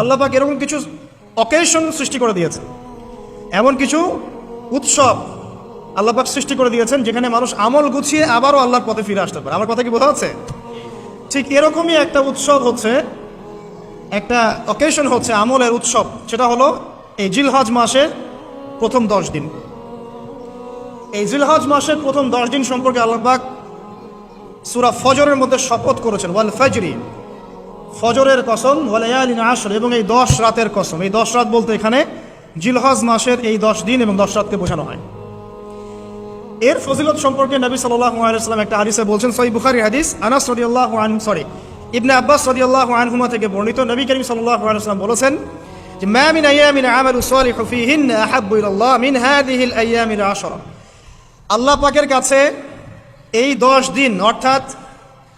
আল্লাহ পাক এরকম কিছু অকেশন সৃষ্টি করে দিয়েছেন। এমন কিছু উৎসব আল্লাহ পাক সৃষ্টি করে দিয়েছেন, যেখানে মানুষ আমল গুছিয়ে আবারও আল্লাহর পথে ফিরে আসতে পারে। আমার কথা কি বোঝা যাচ্ছে? ঠিক এরকমই একটা উৎসব হচ্ছে, একটা অকেশন হচ্ছে আমলের উৎসব। সেটা হলো এই জিলহজ মাসের প্রথম দশ দিন। এই জিলহজ মাসের প্রথম দশ দিন সম্পর্কে আল্লাহ পাক সুরা ফজরের মধ্যে শপথ করেছেন, ওয়াল ফজরি। ফজরের কসম ওয়ালায়ালিন আসর এবং এই দশ রাতের কসম। এই দশ রাত বলতে এখানে জিলহজ মাসের এই দশ দিন এবং দশ রাতকে বোঝানো হয়। এর ফজিলত সম্পর্কে নবী সাল্লাম একটা হাদিসে বলছেন সহি বুখারী হাদিস, আনাস রাদিয়াল্লাহু সরি, ইবনে আব্বাস রাদিয়াল্লাহু আনহুমা থেকে বর্ণিত নবী করিম সাল্লাল্লাহু আলাইহি সাল্লাম বলেছেন যে, মা মিন আমালু সালিহু ফীহিন্না আহাব্বু মিন হাযিহিল আইয়ামিল আশরা। আল্লাহ পাকের কাছে এই দশ দিন, অর্থাৎ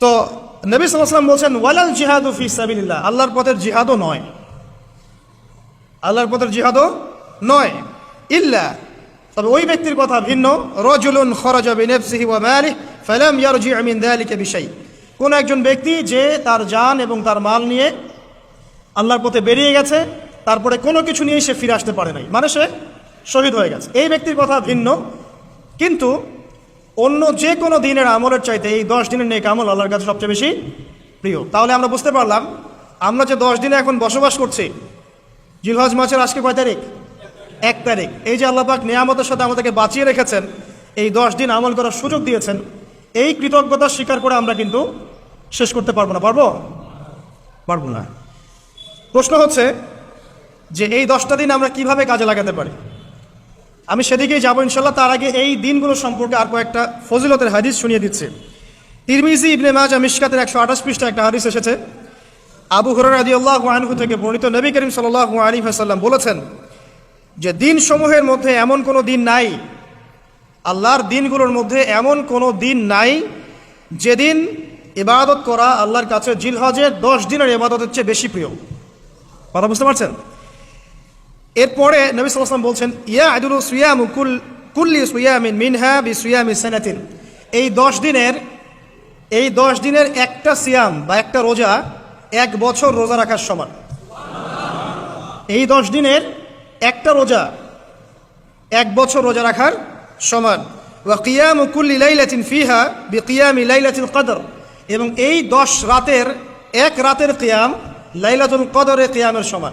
তো নবী সাল্লাম বলছেন, ওয়ালাল জিহাদু ফি সাবিলিল্লাহ। আল্লাহর পথের জিহাদও নয়। আল্লাহর পথের জিহাদও নয়। ইল্লা, তবে ওই ব্যক্তির কথা ভিন্ন। রজুলুন খরজ বিনফসিহি ওয়া মালিহি ফালাম ইয়ারজি মিন যালিকা বিশাই। কোন একজন ব্যক্তি যে তার জান এবং তার মাল নিয়ে আল্লাহর পথে বেরিয়ে গেছে, তারপরে কোনো কিছু নিয়ে সে ফিরে আসতে পারে নাই। মানে সে শহীদ হয়ে গেছে। এই ব্যক্তির কথা ভিন্ন। কিন্তু অন্য যে কোনো দিনের আমলের চাইতে এই দশ দিনের নেক আমল আল্লাহর কাছে সবচেয়ে বেশি প্রিয়। তাহলে আমরা বুঝতে পারলাম, আমরা যে দশ দিনে এখন বসবাস করছি, জিলহজ মাসের আজকে কয় তারিখ? এক তারিখ। এই যে আল্লাহ পাক নিয়ামতের সাথে আমাদেরকে বাঁচিয়ে রেখেছেন, এই দশ দিন আমল করার সুযোগ দিয়েছেন, এই কৃতজ্ঞতা স্বীকার করে আমরা কিন্তু শেষ করতে পারব না। পারব? পারব না। প্রশ্ন হচ্ছে যে এই দশটা দিন আমরা কীভাবে কাজে লাগাতে পারি? আমি সেদিকেই যাব ইনশাল্লাহ তার আগে এই দিনগুলো সম্পর্কে আর কয়েকটা ফজিলতের হাদিস শুনিয়ে দিচ্ছে। তিরমিজি ইবনে মাজা মিশকাতের একশো আঠাশ পৃষ্ঠা একটা হাদিস এসেছে। আবু হরার আদি আল্লাহ আনহু থেকে বর্ণিত নবী করিম সাল্লাহ আলী হাসাল্লাম বলেছেন যে দিন সমূহের মধ্যে এমন কোনো দিন নাই, আল্লাহর দিনগুলোর মধ্যে এমন কোনো দিন নাই যেদিন ইবাদত করা আল্লাহর কাছে জিলহজের দশ দিনের ইবাদতের চেয়ে বেশি প্রিয়। কথা বুঝতে পারছেন? এরপরে নবী সাল্লাম বলছেন ইয়া আদুল সুয়াম কুল, কুল্লি সুয়ামিন মিনহা বি সুয়ামি সেনাতিন। এই দশ দিনের, এই দশ দিনের একটা সিয়াম বা একটা রোজা এক বছর রোজা রাখার সমান। এই দশ দিনের একটা রোজা এক বছর রোজা রাখার সমান। ওয়া কিয়াম কুল্লি লাইলাতিন ফিহা বি কিয়ামি লাইলাতিল কদর। এবং এই দশ রাতের, এক রাতের কিয়াম লাইলাতুল কদরের কিয়ামের সমান।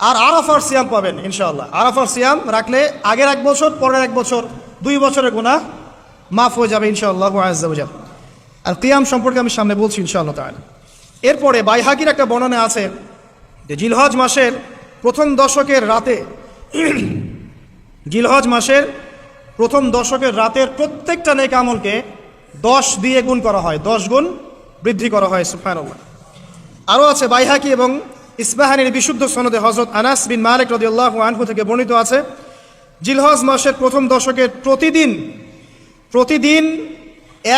আর আরাফার সিয়াম পাবেন, ইনশাআল্লাহ। আরাফার সিয়াম রাখলে আগের এক বছর, পরের এক বছর, দুই বছরের গুণা মাফ হয়ে যাবে, ইনশাআল্লাহ আজাল আর কিয়াম সম্পর্কে আমি সামনে বলছি, ইনশাআল্লাহ তাহলে এরপরে বাইহাকির একটা বর্ণনা আছে যে জিলহজ মাসের প্রথম দশকের রাতে, জিলহজ মাসের প্রথম দশকের রাতের প্রত্যেকটা নেক আমলকে দশ দিয়ে গুণ করা হয়, দশ গুণ বৃদ্ধি করা হয় সুফানুল্লাহ আরও আছে বাইহাকি এবং ইসবাহানির বিশুদ্ধ সনদে হজরত আনাস বিন মালিক রদিউল্লাহ আনহু থেকে বর্ণিত আছে, জিলহজ মাসের প্রথম দশকের প্রতিদিন প্রতিদিন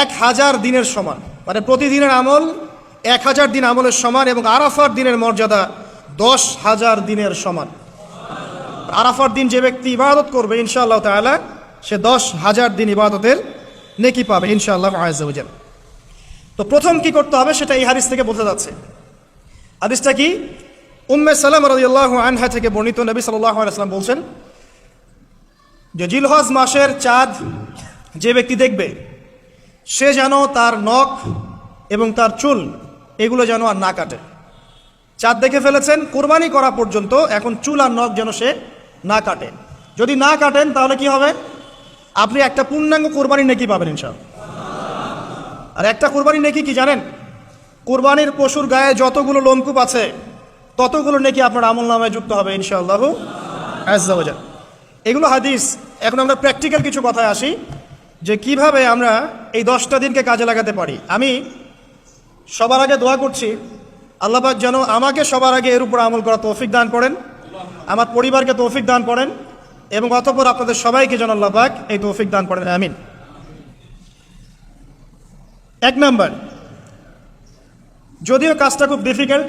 এক হাজার দিনের সমান মানে প্রতিদিনের আমল এক হাজার দিন আমলের সমান এবং আরাফার দিনের মর্যাদা দশ হাজার দিনের সমান। আরাফার দিন যে ব্যক্তি ইবাদত করবে, ইনশাআল্লাহ তাআলা, সে দশ হাজার দিন ইবাদতের নেকি পাবে, ইনশাআল্লাহ আয়াজাল তো প্রথম কি করতে হবে সেটা এই হাদিস থেকে বোঝা যাচ্ছে। হাদিসটা কি? উম্মে সালাম রাদিয়াল্লাহু আনহা থেকে বর্ণিত নবী সাল্লাম বলছেন, যে জিলহজ মাসের চাঁদ যে ব্যক্তি দেখবে, সে যেন তার নখ এবং তার চুল এগুলো যেন আর না কাটে। চাঁদ দেখে ফেলেছেন, কোরবানি করা পর্যন্ত এখন চুল আর নখ যেন সে না কাটেন যদি না কাটেন, তাহলে কি হবে? আপনি একটা পূর্ণাঙ্গ কোরবানি নেকি পাবেন ইনশাআল্লাহ। আর একটা কোরবানি নেকি কি জানেন? কোরবানির পশুর গায়ে যতগুলো লোমকূপ আছে ততগুলো নেকি আপনার আমল নামায় যুক্ত হবে ইনশাআল্লাহ। আজাল এগুলো হাদিস। এখন আমরা প্র্যাকটিক্যাল কিছু কথায় আসি, যে কীভাবে আমরা এই দশটা দিনকে কাজে লাগাতে পারি। আমি সবার আগে দোয়া করছি আল্লাপাক যেন আমাকে সবার আগে এর উপর আমল করা তৌফিক দান করেন, আমার পরিবারকে তৌফিক দান করেন, এবং অতপর আপনাদের সবাইকে যেন আল্লাপাক এই তৌফিক দান করেন। আমিন। এক নাম্বার, যদিও কাজটা খুব ডিফিকাল্ট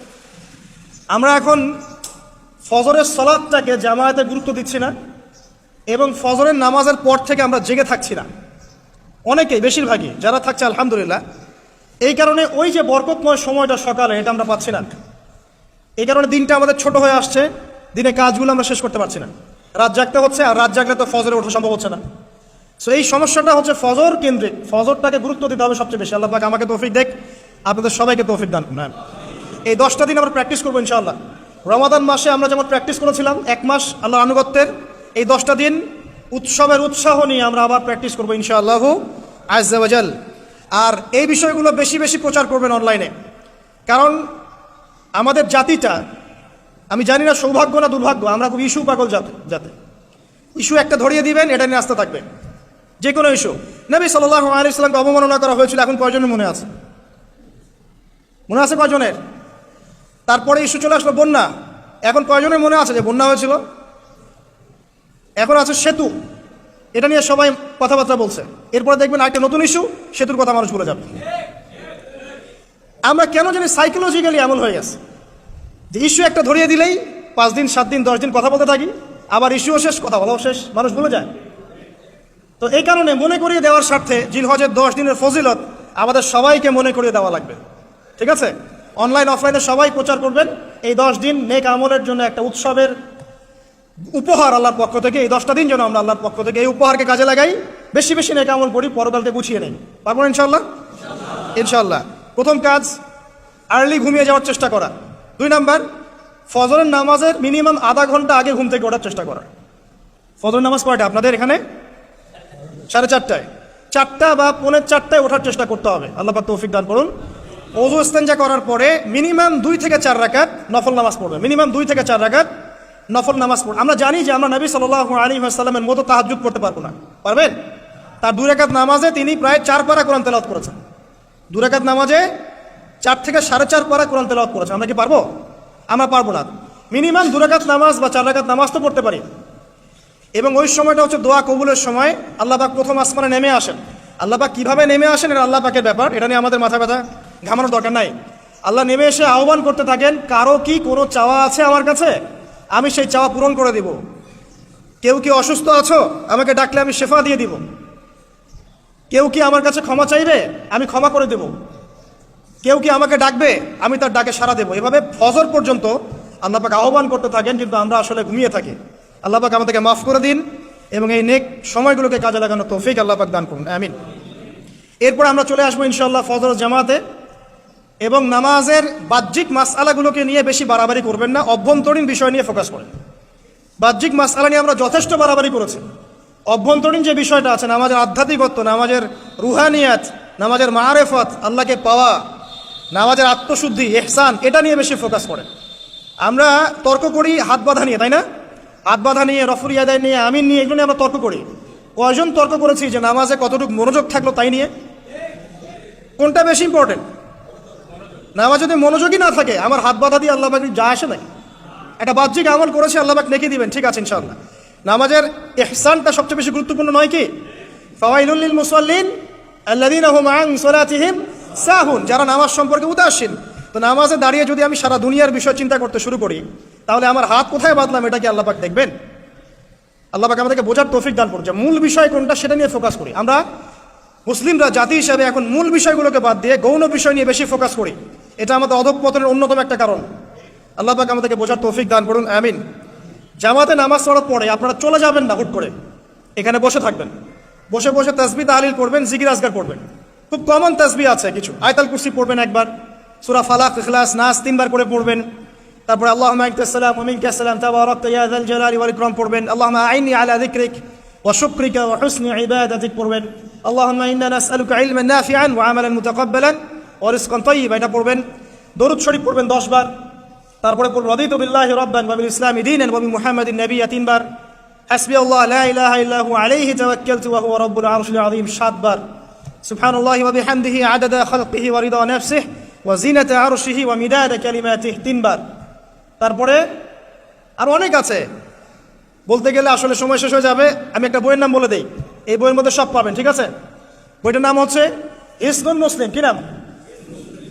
আমরা এখন ফজরের সলাদটাকে জামায়াতে গুরুত্ব দিচ্ছি না এবং ফজরের নামাজের পর থেকে আমরা জেগে থাকছি না। অনেকেই, বেশিরভাগই, যারা থাকছে আলহামদুলিল্লাহ, এই কারণে ওই যে বরকতময় সময়টা সকালে, এটা আমরা পাচ্ছি না। এই কারণে দিনটা আমাদের ছোট হয়ে আসছে, দিনে কাজগুলো আমরা শেষ করতে পারছি না। রাত জাগতে হচ্ছে, আর রাত জাগলে তো ফজরে ওঠা সম্ভব হচ্ছে না। সো এই সমস্যাটা হচ্ছে ফজর কেন্দ্রিক, ফজরটাকে গুরুত্ব দিতে হবে সবচেয়ে বেশি। আল্লাহ পাক আমাকে তৌফিক দেখ, আপনাদের সবাইকে তৌফিক দান। এই দশটা দিন আমরা প্র্যাকটিস করব ইনশাআল্লাহ। রমাদান মাসে আমরা যেমন প্র্যাকটিস করেছিলাম, এক মাস আল্লাহ আনুগত্যের, এই দশটা দিন উৎসবের উৎসাহ নিয়ে আমরা আবার প্র্যাকটিস করব ইনশাআল্লাহ আজাল আর এই বিষয়গুলো বেশি বেশি প্রচার করবেন অনলাইনে কারণ আমাদের জাতিটা, আমি জানি না সৌভাগ্য না দুর্ভাগ্য, আমরা খুব ইস্যু পাগল যাতে ইস্যু একটা ধরিয়ে দিবেন, এটা নিয়ে আসতে থাকবে। যে কোনো ইস্যু। নবী সাল্লাহ আলী ইসলামকে অবমাননা করা হয়েছিল, এখন কয়জনের মনে আছে? মনে আছে কয়জনের? তারপরে ইস্যু চলে আসলো বন্যা। এখন কয়জনের মনে আছে যে বন্যা হয়েছিল? এখন আছে সেতু। এটা নিয়ে সবাই কথাবার্তা বলছে। এরপরে দেখবেন আরেকটা নতুন ইস্যু, সেতুর কথা মানুষ বলে যাবে। আমরা কেন জানি সাইকোলজিক্যালি এমন হয়ে গেছে। যে ইস্যু একটা ধরিয়ে দিলেই পাঁচ দিন, সাত দিন, দশ দিন কথা বলতে থাকি, আবার ইস্যুও শেষ, কথা বলাও শেষ, মানুষ ভুলে যায়। তো এই কারণে মনে করিয়ে দেওয়ার স্বার্থে জিলহজের দশ দিনের ফজিলত আমাদের সবাইকে মনে করিয়ে দেওয়া লাগবে। ঠিক আছে? অনলাইন অফলাইনে সবাই প্রচার করবেন। এই দশ দিন নেক আমলের জন্য একটা উৎসবের উপহার আল্লাহর পক্ষ থেকে, এই দশটা দিন যেন আমরা আল্লাহর পক্ষ থেকে এই উপহারকে কাজে লাগাই। বেশি বেশি নেক আমল করি পরকালকে গুছিয়ে নেই। পারব ইনশাল্লাহ ইনশাল্লাহ প্রথম কাজ আর্লি ঘুমিয়ে যাওয়ার চেষ্টা করা। দুই নাম্বার, ফজরের নামাজের মিনিমাম আধা ঘণ্টা আগে ঘুম থেকে ওঠার চেষ্টা করা। ফজরের নামাজ কয়টা? আপনাদের এখানে? সাড়ে চারটায়। চারটা বা পৌনের চারটায় ওঠার চেষ্টা করতে হবে। আল্লাহ তৌফিক দান করুন। অজু ইস্তেঞ্জা করার পরে মিনিমাম দুই থেকে চার রাকাত নফল নামাজ পড়বে। মিনিমাম দুই থেকে চার রাকাত নফল নামাজ পড়বে। আমরা জানি যে আমরা নবী সাল্লাহ আলী সাল্লামের মতো তাহাজুদ করতে পারব না। পারবেন? তার দুই রাকাত নামাজে তিনি প্রায় চার পারা কোরআন তেলাওয়াত করেছেন। দুই রাকাত নামাজে চার থেকে সাড়ে চার পারা কোরআন তেলাওয়াত করেছেন। আমরা কি পারব? আমরা পারব না। মিনিমাম দু রাকাত নামাজ বা চার রাকাত নামাজ তো পড়তে পারি। এবং ওই সময়টা হচ্ছে দোয়া কবুলের সময়। আল্লাহ পাক প্রথম আসমানে নেমে আসেন। আল্লাহ পাক কীভাবে নেমে আসেন এটা আল্লাহ পাকের ব্যাপার। এটা নিয়ে আমাদের মাথা ব্যথা। ঘামানোর দরকার নাই। আল্লাহ নেমে এসে আহ্বান করতে থাকেন, কারও কি কোনো চাওয়া আছে আমার কাছে? আমি সেই চাওয়া পূরণ করে দিব। কেউ কি অসুস্থ আছো? আমাকে ডাকলে আমি শেফা দিয়ে দিব। কেউ কি আমার কাছে ক্ষমা চাইবে? আমি ক্ষমা করে দেব। কেউ কি আমাকে ডাকবে? আমি তার ডাকে সাড়া দেবো। এভাবে ফজর পর্যন্ত আল্লাহ পাক আহ্বান করতে থাকেন, কিন্তু আমরা আসলে ঘুমিয়ে থাকি। আল্লাহ পাক আমাদেরকে মাফ করে দিন এবং এই নেক সময়গুলোকে কাজে লাগানো তৌফিক আল্লাহ পাক দান করুন। আমিন। এরপর আমরা চলে আসব ইনশাআল্লাহ ফজর জামাতে। এবং নামাজের বাহ্যিক মাসআলাগুলোকে নিয়ে বেশি বাড়াবাড়ি করবেন না, অভ্যন্তরীণ বিষয় নিয়ে ফোকাস করেন। বাহ্যিক মাসআলা নিয়ে আমরা যথেষ্ট বাড়াবাড়ি করেছি। অভ্যন্তরীণ যে বিষয়টা আছে, নামাজের আধ্যাত্মিকত্ব, নামাজের রুহানিয়াত, নামাজের মারেফত, আল্লাহকে পাওয়া, নামাজের আত্মশুদ্ধি এহসান এটা নিয়ে বেশি ফোকাস করেন। আমরা তর্ক করি হাত বাঁধা নিয়ে, তাই না? হাত বাঁধা নিয়ে রফরি আদায় নিয়ে, আমিন নিয়ে, এগুলো নিয়ে আমরা তর্ক করি। কয়জন তর্ক করেছি যে নামাজে কতটুকু মনোযোগ থাকল তাই নিয়ে? কোনটা বেশি ইম্পর্টেন্ট নামাজ যদি মনোযোগই না থাকে, আমার হাত বাধা দিয়ে আল্লাহ যা আসে নাই। একটা বাহ্যিক আমল করেছে, আল্লাহ পাক নেকি দিবেন, ঠিক আছে, ইনশাআল্লাহ। নামাজের ইহসানটা সবচেয়ে বেশি গুরুত্বপূর্ণ নয় কি? ফাওয়াইলুল মুসাল্লিন আল্লাযীনা হুম আন সালাতিহিম সাহুন, যারা নামাজ সম্পর্কে উদাসীন। তো নামাজে দাঁড়িয়ে যদি আমি সারা দুনিয়ার বিষয় চিন্তা করতে শুরু করি, তাহলে আমার হাত কোথায় বাঁধলাম, এটা কি আল্লাহ পাক দেখবেন? আল্লাহ পাক আমাদেরকে বোঝার তৌফিক দান করুন, যে মূল বিষয় কোনটা সেটা নিয়ে ফোকাস করি। আমরা মুসলিমরা, জাতি হিসাবে এখন মূল বিষয়গুলোকে বাদ দিয়ে গৌণ বিষয় নিয়ে বেশি ফোকাস করি। এটা আমাদের অধঃপতনের অন্যতম একটা কারণ। আল্লাহ পাক আমাদেরকে বোঝার তৌফিক দান করুন, আমিন। জামাতে নামাজ পড়ার পরে আপনারা চলে যাবেন না হুট করে। এখানে বসে থাকবেন। বসে বসে তাসবি তাহলিল করবেন জিকির আজগার করবেন খুব কমন তাসবি আছে কিছু। আয়তাল কুরসি পড়বেন একবার, সুরা ফালাক, ইখলাস, নাস তিনবার করে পড়বেন। তারপরে আল্লাহ মাইকাসালাম ওমিনকাসালাম তাবারাক ইয়া যাল জালালি ওয়াল ইকরাম পড়বেন। আল্লাহুম্মা আইনি আলা যিকরিক ওয়া শুকরিকা ওয়া হুসনি ইবাদাতিক পড়বেন। আল্লাহুম্মা ইন্না নাসআলুকা ইলমান নাফিআন ওয়া আমালান ওয়া রিজকান এটা পড়বেন, দরুদ শরীফ পড়বেন 10 বার। তারপরে পড়বেন রাদিতু বিল্লাহি রাব্বান ওয়া বিল ইসলামি দীনান ওয়া বি মুহাম্মাদিন নাবিয়্যা তিনবার হাসবি আল্লাহ লা ইলাহা ইল্লা হু আলাইহি তাওয়াক্কালতু ওয়া হুয়া রাব্বুল আরশিল আযীম সাতবার সুবহানাল্লাহি ওয়া বিহামদিহি, আদাদা খালকিহি ওয়া রিদা নাফসিহি ওয়া জিনাতা আরশিহি ওয়া মিদাদা কালিমাতিহি তিনবার তারপরে আর অনেক আছে। বলতে গেলে আসলে সময় শেষ হয়ে যাবে, আমি একটা বইয়ের নাম বলে দেই। এই বইয়ের মধ্যে সব পাবেন, ঠিক আছে? বইটার নাম হচ্ছে ইসনুল মুসলিম, কি নাম?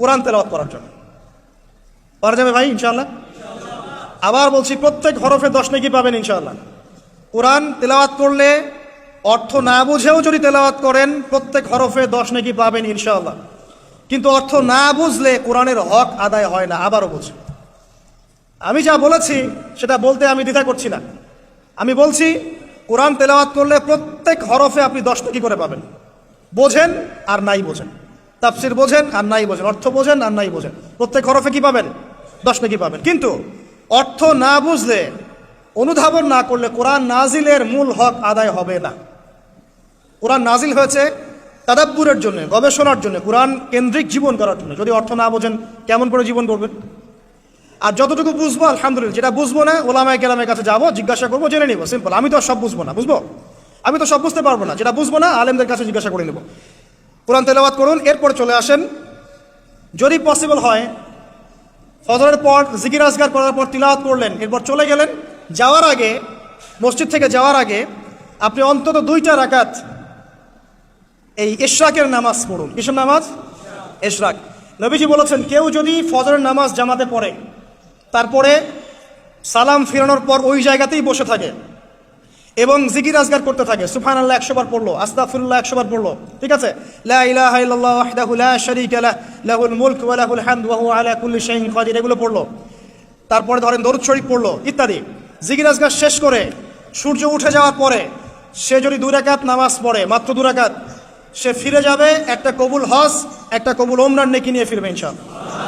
কোরআন তেলাওয়াত করার জন্য। পারা যাবে ভাই ইনশাল্লাহ আবার বলছি, প্রত্যেক হরফে দশ নাকি পাবেন ইনশাল্লাহ কোরআন তেলাওয়াত করলে অর্থ না বুঝেও যদি তেলাওয়াত করেন, প্রত্যেক হরফে দশ নাকি পাবেন ইনশাল্লাহ কিন্তু অর্থ না বুঝলে কোরআনের হক আদায় হয় না, আবারও বুঝি আমি যা বলেছি, সেটা বলতে আমি দ্বিধা করছি না। আমি বলছি, কোরআন তেলাওয়াত করলে প্রত্যেক হরফে আপনি দশ নাকি করে পাবেন। বোঝেন আর নাই বোঝেন। তাফসির বোঝেন, আর নাই বোঝেন, অর্থ বোঝেন, আর নাই বোঝেন। প্রত্যেক হরফে কি পাবেন? দশ নাকি পাবেন? কিন্তু অর্থ না বুঝলে, অনুধাবন না করলে কোরআন নাজিলের মূল হক আদায় হবে না। কোরআন নাজিল হয়েছে তাদাব্বুরের জন্য, গবেষণার জন্য, কোরআন কেন্দ্রিক জীবন করার জন্য। যদি অর্থ না বোঝেন, কেমন করে জীবন করবেন? আর যতটুকু বুঝব, আলহামদুলিল্লাহ, যেটা বুঝব না, ওলামায় কেরামের কাছে যাব, জিজ্ঞাসা করব, জেনে নিবো সিম্পল আমি তো সব বুঝব না, বুঝব? আমি তো সব বুঝতে পারব না, যেটা বুঝব না, আলেমদের কাছে জিজ্ঞাসা করে নেব। কোরআন তেলাওয়াত করুন, এরপর চলে আসেন। যদি পসিবল হয়, ফজরের পর জিকির আজগার করার পর তিলাওয়াত করলেন, এরপর চলে গেলেন। যাওয়ার আগে, মসজিদ থেকে যাওয়ার আগে, আপনি অন্তত দুইটা রাকাত এই ইশরাকের নামাজ পড়ুন। কিসের নামাজ? ইশরাক নবীজি বলেছেন, কেউ যদি ফজরের নামাজ জামাতে পড়ে, তারপরে সালাম ফিরানোর পর ওই জায়গাতেই বসে থাকে। এবং জিকির আজগার করতে থাকে। সুফান আল্লাহ একশো বার পড়ল আস্তাফুল্লাহ একশো বার পড়ল। ঠিক আছে? এগুলো পড়ল। তারপরে ধরেন দরুদ শরীফ পড়ল, ইত্যাদি। জিকির আজগার শেষ করে, সূর্য উঠে যাওয়ার পরে, সে যদি দু রাকাত নামাজ পড়ে, মাত্র দু রাকাত, সে ফিরে যাবে একটা কবুল হজ, একটা কবুল ওমরান নেকি নিয়ে ফিরবে ইনশাআল্লাহ।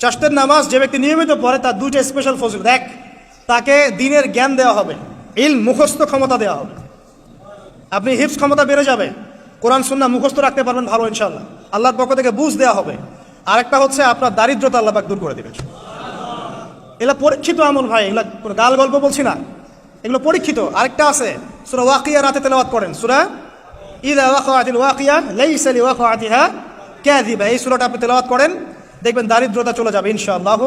চাষতের নামাজ যে ব্যক্তি নিয়মিত পড়ে, তার দুইটা স্পেশাল ফজিলত। এক, তাকে দিনের জ্ঞান দেওয়া হবে ইল মুখস্থ ক্ষমতা দেওয়া হবে। আপনি হিপস ক্ষমতা বেড়ে যাবে, কোরআন সুন্না মুখস্থ রাখতে পারবেন ভালো ইনশাল্লাহ আল্লাহর পক্ষ থেকে বুঝ দেওয়া হবে। আরেকটা হচ্ছে আপনার দারিদ্রতা আল্লাহ পাক দূর করে দেবে এগুলো পরীক্ষিত আমল ভাই, এগুলো কোনো গাল গল্প বলছি না। এগুলো পরীক্ষিত। আরেকটা আছে, সুরা ওয়াকিয়া রাতে তেলাওয়াত করেন। সুরা ইদা ওয়াকিয়া লাইসা লিওয়াকাতিহা কাযিবা। এই সুরাটা আপনি তেলাওয়াত করেন। দেখবেন দারিদ্রতা চলে যাবে, ইনশাআল্লাহ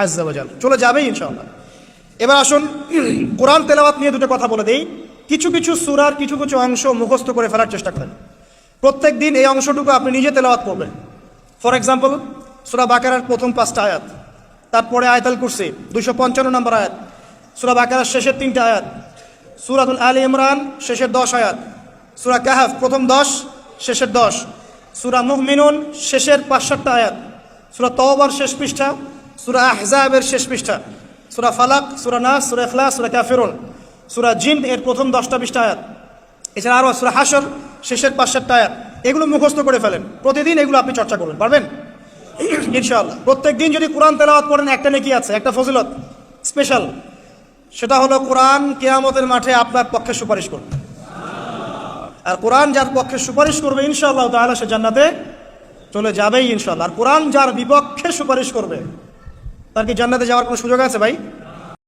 আজ্জা ওয়া জাল চলে যাবে, ইনশাআল্লাহ। এবার আসুন, কোরআন তেলাওয়াত নিয়ে দুটো কথা বলে দেই। কিছু কিছু সুরার কিছু কিছু অংশ মুখস্থ করে ফেলার চেষ্টা করেন। প্রত্যেক দিন এই অংশটুকু আপনি নিজে তেলাওয়াত করবেন। ফর এক্সাম্পল, সুরা বাকারার প্রথম পাঁচটা আয়াত, তারপরে আয়তাল কুরসি, দুইশো পঞ্চান্ন নম্বর আয়াত, সুরা বাকারার শেষের তিনটা আয়াত, সুরাতুল আলী ইমরান, শেষের দশ আয়াত, সুরা কাহাফ, প্রথম দশ, শেষের দশ, সুরা মুহমিনুন শেষের পাঁচ সাতটা আয়াত সুরা তওবার শেষ পৃষ্ঠা, সুরা আহজাবের শেষ পৃষ্ঠা, সুরা ফালাক, সুরা নাস, সুরা ইখলাস, সুরা কাফিরুন, সুরা জিন এর প্রথম দশটা বিশটা আয়াত। এছাড়া আরও সুরা হাসর শেষের পাঁচ সাতটা আয়াত। এগুলো মুখস্থ করে ফেলেন। প্রতিদিন এগুলো আপনি চর্চা করবেন। পারবেন? ইনশাআল্লাহ। প্রত্যেক দিন যদি কোরআন তেলাওয়াত করেন একটা নেকি আছে, একটা ফজিলত, স্পেশাল। সেটা হলো কোরআন কেয়ামতের মাঠে আপনার পক্ষে সুপারিশ করবে আর কোরআন যার পক্ষে সুপারিশ করবে, ইনশাআল্লাহ তাহলে সে জান্নাতে চলে যাবেই ইনশাল্লাহ আর কোরআন যার বিপক্ষে সুপারিশ করবে, তার কি জান্নাতে যাওয়ার কোনো সুযোগ আছে ভাই?